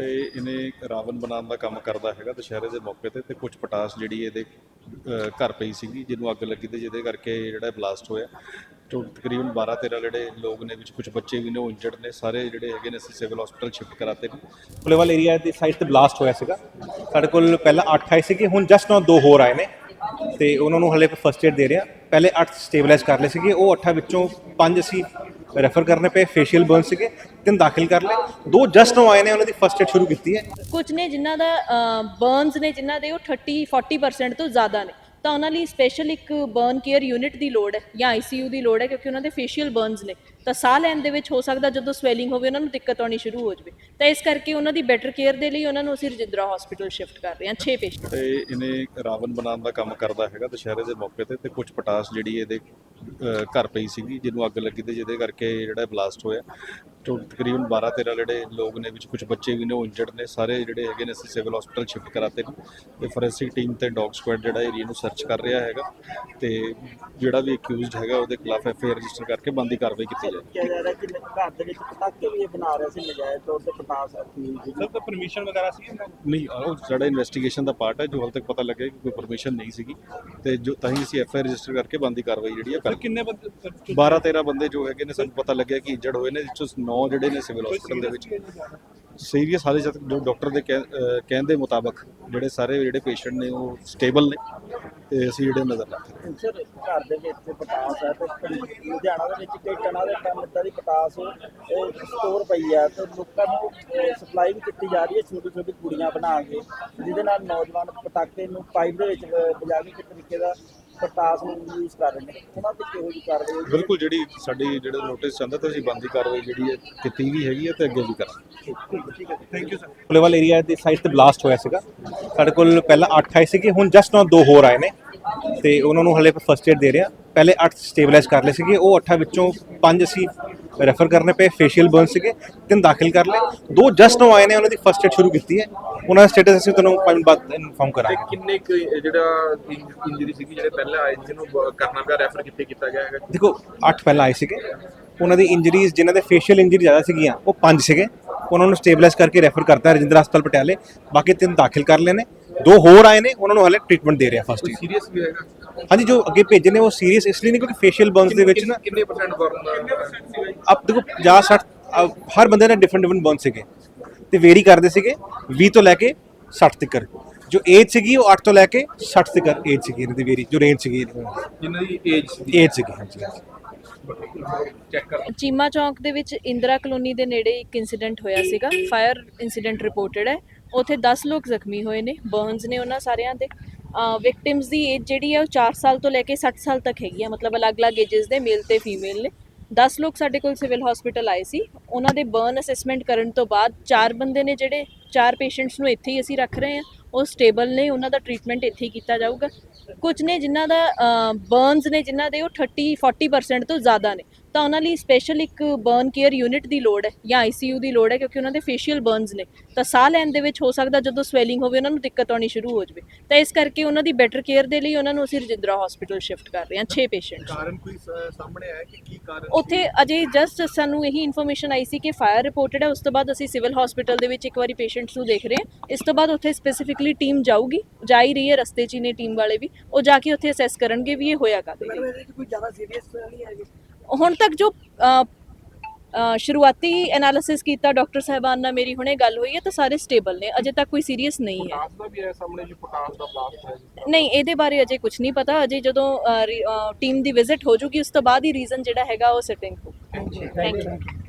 ਇਹ ਇਹਨੇ ਰਾਵਣ ਬਣਾਉਣ ਦਾ ਕੰਮ ਕਰਦਾ ਹੈਗਾ ਦੁਸ਼ਹਿਰੇ ਦੇ ਮੌਕੇ ਤੇ ਤੇ ਕੁਝ ਪਟਾਸ ਜਿਹੜੀ ਇਹਦੇ ਅਹ, ਘਰ ਪਈ ਸੀਗੀ ਜਿਹਨੂੰ ਅੱਗ ਲੱਗੀ ਤੇ ਜਿਹਦੇ ਕਰਕੇ ਜਿਹੜਾ ਬਲਾਸਟ ਹੋਇਆ। ਤੋਂ ਤਕਰੀਬਨ 12 13 ਜਿਹੜੇ ਲੋਕ ਨੇ ਵਿੱਚ ਕੁਝ ਬੱਚੇ ਵੀ ਨੇ ਉਹ ਇੰਜਰਡ ਨੇ ਸਾਰੇ ਜਿਹੜੇ ਹੈਗੇ ਨੇ ਅਸੀਂ ਸਿਵਲ ਹਸਪੀਟਲ ਸ਼ਿਫਟ ਕਰਾਤੇ ਨੇ। ਪੁਲੇਵਾਲ ਏਰੀਆ ਦੀ ਸਾਈਡ ਤੇ ਬਲਾਸਟ ਹੋਇਆ ਸੀਗਾ। ਸਾਡੇ ਕੋਲ ਪਹਿਲਾਂ 8 ਆਏ ਸੀਗੇ ਹੁਣ ਜਸਟ now ਦੋ ਹੋਰ ਆਏ ਨੇ। ਤੇ ਉਹਨਾਂ ਨੂੰ ਹਲੇ ਫਸਟ ਏਡ ਦੇ ਰਿਹਾ। ਪਹਿਲੇ 8 ਸਟੇਬਲਾਈਜ਼ ਕਰ ਲਏ ਸੀਗੇ ਉਹ 8 ਵਿੱਚੋਂ 5 ਅਸੀਂ ਰੈਫਰ ਕਰਨੇ ਪਏ ਫੇਸ਼ੀਅਲ ਬਰਨ ਸੀਗੇ ਤਿੰਨ ਦਾਖਲ ਕਰ ਲਏ। ਦੋ ਜਸਟ now ਆਏ ਨੇ ਉਹਨਾਂ ਦੀ ਫਸਟ ਏਡ ਸ਼ੁਰੂ ਕੀਤੀ ਹੈ। ਕੁਝ ਨੇ ਜਿਨ੍ਹਾਂ ਦਾ ਬਰਨਸ ਨੇ ਜਿਨ੍ਹਾਂ ਦੇ ਉਹ 30 40% ਤੋਂ ਜ਼ਿਆਦਾ ਨੇ। ਤਾਂ ਉਹਨਾਂ ਲਈ ਸਪੈਸ਼ਲ ਇੱਕ ਬਰਨ ਕੇਅਰ ਯੂਨਿਟ ਦੀ ਲੋੜ ਹੈ ਜਾਂ ਆਈਸੀਯੂ ਦੀ ਲੋੜ ਹੈ ਕਿਉਂਕਿ ਉਹਨਾਂ ਦੇ ਫੇਸ਼ੀਅਲ ਬਰਨਸ ਨੇ। ਤਾਂ ਸਾਹ ਲੈਣ ਦੇ ਵਿੱਚ ਹੋ ਸਕਦਾ ਜਦੋਂ ਸਵੈਲਿੰਗ ਹੋਵੇ ਉਹਨਾਂ ਨੂੰ ਦਿੱਕਤ ਆਉਣੀ ਸ਼ੁਰੂ ਹੋ ਜਾਵੇ। ਤਾਂ ਇਸ ਕਰਕੇ ਉਹਨਾਂ ਦੀ ਬੈਟਰ ਕੇਅਰ ਦੇ ਲਈ ਉਹਨਾਂ ਨੂੰ ਅਸੀਂ ਰਜਿੰਦਰਾ ਹਸਪੀਟਲ ਸ਼ਿਫਟ ਕਰ ਰਹੇ ਹਾਂ 6 ਪੇਸ਼ੈਂਟ ਤੇ ਇਹਨੇ ਰਾਵਣ ਬਣਾਉਣ ਦਾ ਕੰਮ ਕਰਦਾ ਹੈਗਾ ਦੁਸ਼ਹਿਰੇ ਦੇ ਮੌਕੇ ਤੇ ਤੇ ਕੁਝ ਪਟਾਸ ਜਿਹੜੀ ਇਹਦੇ ਘਰ ਪਈ ਸੀਗੀ ਜਿਹਨੂੰ ਅੱਗ ਲੱਗੀ ਤੇ ਜਿਹਦੇ ਕਰਕੇ ਜਿਹੜਾ ਬਲਾਸਟ ਹੋਇਆ। ਤੋਂ ਤਕਰੀਬਨ 12 13 ਜਿਹੜੇ ਲੋਕ ਨੇ ਵਿੱਚ ਕੁਝ ਬੱਚੇ ਵੀ ਨੇ ਉਹ ਇੰਜਰਡ ਨੇ। ਸਾਰੇ ਜਿਹੜੇ ਹੈਗੇ ਨੇ ਅਸੀਂ ਸਿਵਲ ਹਸਪੀਟਲ ਸ਼ਿਫਟ ਕਰਾਤੇ ਨੇ। ਤੇ ਫੋਰੈਂਸਿਕ ਟੀਮ ਤੇ ਡੌਗ ਸਕੁਐਡ ਜਿਹੜਾ ਏਰੀਆ ਨੂੰ ਸਰਚ ਕਰ ਰਿਹਾ ਹੈਗਾ। ਤੇ ਜਿਹੜਾ ਵੀ ਅਕਿਊਜ਼ਡ ਹੈਗਾ ਉਹਦੇ ਖਿਲਾਫ ਐਫ ਆਈ ਆਰ ਰਜਿਸਟਰ ਕਰਕੇ ਬੰਦੀ ਕਾਰਵਾਈ ਕੀਤੀ ਜਾਏ। ਕਿਹਾ ਜਾ ਰਿਹਾ ਕਿ ਘਰ ਦੇ ਵਿੱਚ ਪਟਾਕੇ ਵੀ ਇਹ ਬਣਾ ਰਿਹਾ ਸੀ ਨਜਾਇਜ਼ ਤੌਰ ਤੇ ਪਟਾਸ ਸੀ। ਸਰ ਤਾਂ ਪਰਮਿਸ਼ਨ ਵਗੈਰਾ ਸੀ ਨਹੀਂ ਉਹ ਸਾਡਾ ਇਨਵੈਸਟੀਗੇਸ਼ਨ ਦਾ ਪਾਰਟ ਹੈ ਜੋ ਹਾਲ ਤੱਕ ਪਤਾ ਲੱਗਿਆ ਕਿ ਕੋਈ ਪਰਮਿਸ਼ਨ ਨਹੀਂ ਸੀਗੀ। ਤੇ ਜੋ ਤਾਂ ਹੀ ਅਸੀਂ ਐਫ ਆਈ ਆਰ ਰਜਿਸਟਰ ਕਰਕੇ ਬੰਦੀ ਕਾਰਵਾਈ ਜਿਹੜੀ ਹੈ ਕਰ ਕਿੰਨੇ ਬੰਦੇ 12 13 ਬੰਦੇ ਜੋ ਹੈਗੇ ਨੇ ਸਾਨੂੰ ਪਤਾ ਲੱਗਿਆ ਕਿ ਇੰਜਰਡ ਹੋਏ ਨੇ ਜਿਸ ਚੋਂ 9 ਜਿਹੜੇ ਨੇ ਸਿਵਲ ਹਸਪੀਟਲ ਦੇ ਵਿੱਚ। ਸੀਰੀਅਸ ਹਾਲੇ ਜਦ ਜੋ ਡਾਕਟਰ ਦੇ ਕਹਿਣ ਦੇ ਮੁਤਾਬਕ ਜਿਹੜੇ ਸਾਰੇ ਜਿਹੜੇ ਪੇਸ਼ੈਂਟ ਨੇ ਉਹ ਸਟੇਬਲ ਨੇ ਤੇ ਅਸੀਂ ਜਿਹੜੇ ਨਜ਼ਰ ਰੱਖ ਰਹੇ ਹਾਂ। ਸਰ ਘਰ ਦੇ ਵਿੱਚ ਪਟਾਸ ਹੈ ਤੇ ਲੁਧਿਆਣਾ ਦੇ ਵਿੱਚ ਕਈ ਟਨਾਂ ਦੇ ਟਨ ਏਦਾਂ ਦੀ ਪਟਾਸ ਸਟੋਰ ਪਈ ਹੈ ਤੇ ਲੋਕਾਂ ਨੂੰ ਸਪਲਾਈ ਵੀ ਕੀਤੀ ਜਾ ਰਹੀ ਹੈ ਛੋਟੀ ਛੋਟੀ ਕੁੜੀਆਂ ਬਣਾ ਕੇ ਜਿਹਦੇ ਨਾਲ ਨੌਜਵਾਨ ਪਟਾਕੇ ਨੂੰ ਪਾਈਪ ਦੇ ਵਿੱਚ ਵਜਾ ਕੇ ਤਰੀਕੇ ਦਾ ਪਟਾਸ ਨੂੰ ਯੂਜ਼ ਕਰ ਰਹੇ ਨੇ। ਉਹਨਾਂ ਤੇ ਕਿਹੋ ਜਿਹੀ ਕਾਰਵਾਈ ਹੋਈ? ਬਿਲਕੁਲ ਜਿਹੜੀ ਸਾਡੀ ਜਿਹੜਾ ਨੋਟਿਸ ਚਾਹੁੰਦਾ ਤਾਂ ਅਸੀਂ ਬੰਦੀ ਕਾਰਵਾਈ ਜਿਹੜੀ ਹੈ ਕੀਤੀ ਵੀ ਹੈਗੀ ਹੈ ਤੇ ਅੱਗੇ ਵੀ ਕਰਾਂਗੇ। Thank you sir Pulewal area the side ਤੇ ਬਲਾਸਟ ਹੋਇਆ ਸੀਗਾ। ਸਾਡੇ ਕੋਲ ਪਹਿਲਾਂ 8 ਆਏ ਸੀਗੇ ਹੁਣ ਜਸਟ now ਦੋ ਹੋਰ ਆਏ ਨੇ। ਤੇ ਉਹਨਾਂ ਨੂੰ ਹਲੇ ਫਸਟ ਏਡ ਦੇ ਰਿਹਾ ਪਹਿਲੇ 8 ਸਟੇਬਲਾਈਜ਼ ਕਰ ਲਏ ਸੀਗੇ। ਉਹ 8 ਵਿੱਚੋਂ 5 ਅਸੀਂ ਰੈਫਰ ਕਰਨੇ ਪਏ ਫੇਸ਼ੀਅਲ ਬਰਨ ਸੀਗੇ ਤਿੰਨ ਦਾਖਲ ਕਰ ਲਏ। ਦੋ ਜਸਟ now ਆਏ ਨੇ ਉਹਨਾਂ ਦੀ ਫਸਟ ਏਡ ਸ਼ੁਰੂ ਕੀਤੀ ਹੈ। ਉਹਨਾਂ ਦਾ ਸਟੇਟਸ ਅਸੀਂ ਤੁਹਾਨੂੰ ਪੰਜ ਬਾਅਦ ਇਨਫੋਰਮ ਤੇ ਕਰਾਂਗੇ ਕਿੰਨੇ ਕੁ ਜਿਹੜਾ ਇੰਜਰੀ ਸੀਗੀ ਜਿਹੜੇ ਪਹਿਲਾਂ ਆਏ ਜਿਹਨੂੰ ਕਰਨਾ ਪਿਆ ਰੈਫਰ ਕਿੱਥੇ ਕੀਤਾ ਗਿਆ ਹੈਗਾ? ਦੇਖੋ 8 ਪਹਿਲਾਂ ਆਏ ਸੀਗੇ। ਉਹਨਾਂ ਦੀ ਇੰਜਰੀਜ਼ ਜਿਨ੍ਹਾਂ ਦੇ ਫੇਸ਼ੀਅਲ ਇੰਜਰੀ ਜ਼ਿਆਦਾ ਸੀਗੀਆਂ ਉਹ 5 ਸੀਗੇ। ਉਹਨਾਂ ਨੂੰ ਸਟੇਬਲਾਈਜ਼ ਕਰਕੇ ਰੈਫਰ ਕਰਤਾ ਰਜਿੰਦਰਾ ਹਸਪਤਾਲ ਪਟਿਆਲੇ। ਬਾਕੀ ਤਿੰਨ ਦਾਖਲ ਕਰ ਲਏ ਨੇ। ਦੋ ਹੋਰ ਆਏ ਨੇ ਉਹਨਾਂ ਨੂੰ ਹਲੇ ਟ੍ਰੀਟਮੈਂਟ ਦੇ ਰਿਹਾ ਫਸਟ ਕੋਈ ਸੀਰੀਅਸ ਵੀ ਹੈਗਾ? ਹਾਂਜੀ ਜੋ ਅੱਗੇ ਭੇਜੇ ਨੇ ਉਹ ਸੀਰੀਅਸ ਇਸ ਲਈ ਨਹੀਂ ਕਿਉਂਕਿ ਫੇਸ਼ੀਅਲ ਬਰਨਸ ਦੇ ਵਿੱਚ ਨਾ ਕਿੰਨੇ ਪਰਸੈਂਟ ਬਰਨ ਆਪ ਦੇਖੋ 50 60 ਅਹ ਹਰ ਬੰਦੇ ਦਾ ਡਿਫਰੈਂਟ ਡਿਫਰੈਂਟ ਬਰਨ ਸੀਗੇ। ਤੇ ਵੇਰੀ ਕਰਦੇ ਸੀਗੇ 20 ਤੋਂ ਲੈ ਕੇ 60 ਤੱਕ ਜੋ ਏਜ ਸੀਗੀ ਉਹ 8 ਤੋਂ ਲੈ ਕੇ 60 ਤੱਕ ਏਜ ਸੀਗੀ ਇਹਨਾਂ ਦੀ ਵੇਰੀ ਜੋ ਰੇਂਜ ਸੀਗੀ ਜਿਨ੍ਹਾਂ ਦੀ ਏਜ ਸੀ ਏਜ ਸੀਗੀ ਹਾਂਜੀ ਚੀਮਾ ਚੌਂਕ ਦੇ ਵਿੱਚ ਇੰਦਰਾ ਕਲੋਨੀ ਦੇ ਨੇੜੇ ਇੱਕ ਇਨਸੀਡੈਂਟ ਹੋਇਆ ਸੀਗਾ। ਫਾਇਰ ਇਨਸੀਡੈਂਟ ਰਿਪੋਰਟਡ ਹੈ। ਉੱਥੇ 10 ਲੋਕ ਜ਼ਖਮੀ ਹੋਏ ਨੇ ਬਰਨਸ ਨੇ ਉਹਨਾਂ ਸਾਰਿਆਂ ਦੇ ਵਿਕਟਿਮਸ ਦੀ ਏਜ ਜਿਹੜੀ ਹੈ ਉਹ 4 ਸਾਲ ਤੋਂ ਲੈ ਕੇ 60 ਸਾਲ ਤੱਕ ਹੈਗੀ ਹੈ ਮਤਲਬ ਅਲੱਗ-ਅਲੱਗ ਏਜਸ ਦੇ ਮੇਲ ਤੇ ਫੀਮੇਲ ਨੇ। 10 ਲੋਕ ਸਾਡੇ ਕੋਲ ਸਿਵਲ ਹਸਪੀਟਲ ਆਏ ਸੀ। ਉਹਨਾਂ ਦੇ ਬਰਨ ਅਸੈਸਮੈਂਟ ਕਰਨ ਤੋਂ ਬਾਅਦ ਚਾਰ ਬੰਦੇ ਨੇ ਜਿਹੜੇ ਚਾਰ ਪੇਸ਼ੈਂਟਸ ਨੂੰ ਇੱਥੇ ਹੀ ਅਸੀਂ ਰੱਖ ਰਹੇ ਹਾਂ। ਉਹ ਸਟੇਬਲ ਨੇ, ਉਹਨਾਂ ਦਾ ਟ੍ਰੀਟਮੈਂਟ ਇੱਥੇ ਹੀ ਕੀਤਾ ਜਾਊਗਾ। ਕੁਝ ਨੇ ਜਿਨ੍ਹਾਂ ਦਾ ਬਰਨਸ ਨੇ ਜਿਨ੍ਹਾਂ ਦੇ, ਉਹ 30 40% ਤੋਂ ਜ਼ਿਆਦਾ ਨੇ। ਤਾਂ ਉਹਨਾਂ ਲਈ ਸਪੈਸ਼ਲ ਇੱਕ ਬਰਨ ਕੇਅਰ ਯੂਨਿਟ ਦੀ ਲੋੜ ਹੈ ਜਾਂ ਆਈਸੀਯੂ ਦੀ ਲੋੜ ਹੈ ਕਿਉਂਕਿ ਉਹਨਾਂ ਦੇ ਫੇਸ਼ੀਅਲ ਬਰਨਸ ਨੇ। ਤਾਂ ਸਾਹ ਲੈਣ ਦੇ ਵਿੱਚ ਹੋ ਸਕਦਾ ਜਦੋਂ ਸਵੈਲਿੰਗ ਹੋਵੇ ਉਹਨਾਂ ਨੂੰ ਦਿੱਕਤ ਆਉਣੀ ਸ਼ੁਰੂ ਹੋ ਜਾਵੇ। ਤਾਂ ਇਸ ਕਰਕੇ ਉਹਨਾਂ ਦੀ ਬੈਟਰ ਕੇਅਰ ਦੇ ਲਈ ਉਹਨਾਂ ਨੂੰ ਅਸੀਂ ਰਜਿੰਦਰਾ ਹਸਪੀਟਲ ਸ਼ਿਫਟ ਕਰ ਰਹੇ ਹਾਂ 6 ਪੇਸ਼ੈਂਟ ਕਾਰਨ ਕੋਈ ਸਾਹਮਣੇ ਆਇਆ ਕਿ ਕੀ ਕਾਰਨ ਉੱਥੇ ਅਜੇ ਜਸਟ ਸਾਨੂੰ ਇਹੀ ਇਨਫੋਰਮੇਸ਼ਨ ਆਈ ਸੀ ਕਿ ਫਾਇਰ ਰਿਪੋਰਟਡ ਹੈ ਉਸ ਤੋਂ ਬਾਅਦ ਅਸੀਂ ਸਿਵਲ ਹਸਪੀਟਲ ਦੇ ਵਿੱਚ ਇੱਕ ਵਾਰੀ ਪੇਸ਼ੈਂਟਸ ਨੂੰ ਦੇਖ ਰਹੇ ਹਾਂ। ਇਸ ਤੋਂ ਬਾਅਦ ਉੱਥੇ ਸਪੈਸੀਫਿਕਲੀ ਟੀਮ ਜਾਊਗੀ ਜਾ ਹੀ ਰਹੀ ਹੈ ਰਸਤੇ 'ਚ ਹੀ ਨੇ ਟੀਮ ਵਾਲੇ ਵੀ। ਉਹ ਜਾ ਕੇ ਉੱਥੇ ਅਸੈਸ ਕਰਨਗੇ ਵੀ ਇਹ ਹੋਇਆ ਕਾਹਦੇ ਲਈ। ਕੋਈ ਜ਼ਿਆਦਾ ਸੀਰੀਅਸ ਨਹੀਂ ਹੈਗੀ? ਹੁਣ ਤੱਕ ਜੋ ਸ਼ੁਰੂਆਤੀ ਐਨਾਲਿਸਿਸ ਕੀਤਾ ਡਾਕਟਰ ਸਾਹਿਬਾਨ ਨਾਲ ਮੇਰੀ ਹੁਣੇ ਗੱਲ ਹੋਈ ਹੈ ਤਾਂ ਸਾਰੇ ਸਟੇਬਲ ਨੇ ਅਜੇ ਤੱਕ ਕੋਈ ਸੀਰੀਅਸ ਨਹੀਂ ਹੈ। ਪੋਟਾਸ ਦਾ ਵੀ ਹੈ ਸਾਹਮਣੇ ਜੀ ਪੋਟਾਸ ਦਾ ਬਲਾਸਟ ਹੈ ਜੀ। ਨਹੀਂ ਇਹਦੇ ਬਾਰੇ ਅਜੇ ਕੁਝ ਨਹੀਂ ਪਤਾ ਅਜੇ ਜਦੋਂ ਟੀਮ ਦੀ ਵਿਜ਼ਿਟ ਹੋ ਜੂਗੀ ਉਸ ਤੋਂ ਬਾਅਦ ਹੀ ਰੀਜ਼ਨ ਜਿਹੜਾ ਹੈਗਾ ਉਹ ਸਿਟਿੰਗ ਹੋ ਥੈਂਕ ਯੂ